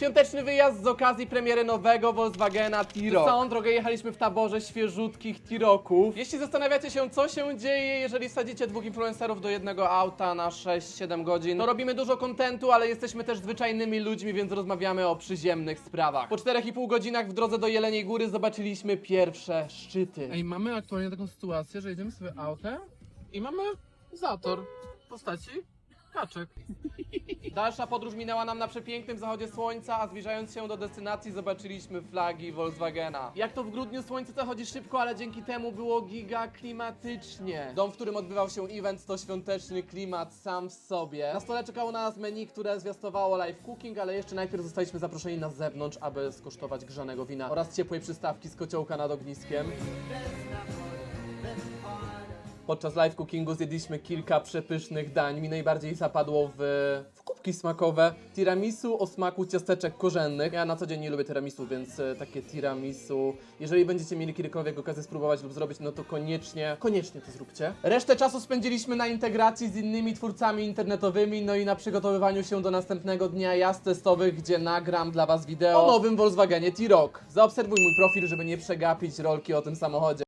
Świąteczny wyjazd z okazji premiery nowego Volkswagena T-Roc. Całą drogę jechaliśmy w taborze świeżutkich T-Rocków. Jeśli zastanawiacie się, co się dzieje, jeżeli wsadzicie dwóch influencerów do jednego auta na 6-7 godzin, to robimy dużo kontentu, ale jesteśmy też zwyczajnymi ludźmi, więc rozmawiamy o przyziemnych sprawach. Po 4,5 godzinach w drodze do Jeleniej Góry zobaczyliśmy pierwsze szczyty. Ej, mamy aktualnie taką sytuację, że jedziemy sobie autem i mamy zator w postaci kaczek. Dalsza podróż minęła nam na przepięknym zachodzie słońca, a zbliżając się do destynacji zobaczyliśmy flagi Volkswagena. Jak to w grudniu słońce zachodzi szybko, ale dzięki temu było giga klimatycznie. Dom, w którym odbywał się event to świąteczny klimat sam w sobie. Na stole czekało na nas menu, które zwiastowało live cooking, ale jeszcze najpierw zostaliśmy zaproszeni na zewnątrz, aby skosztować grzanego wina oraz ciepłej przystawki z kociołka nad ogniskiem. Podczas live cookingu zjedliśmy kilka przepysznych dań. Mi najbardziej zapadło w, w kubki smakowe tiramisu o smaku ciasteczek korzennych. Ja na co dzień nie lubię tiramisu, więc e, takie tiramisu. Jeżeli będziecie mieli kiedykolwiek okazję spróbować lub zrobić, no to koniecznie, koniecznie to zróbcie. Resztę czasu spędziliśmy na integracji z innymi twórcami internetowymi, no i na przygotowywaniu się do następnego dnia jazd testowych, gdzie nagram dla Was wideo o nowym Volkswagenie T-Roc. Zaobserwuj mój profil, żeby nie przegapić rolki o tym samochodzie.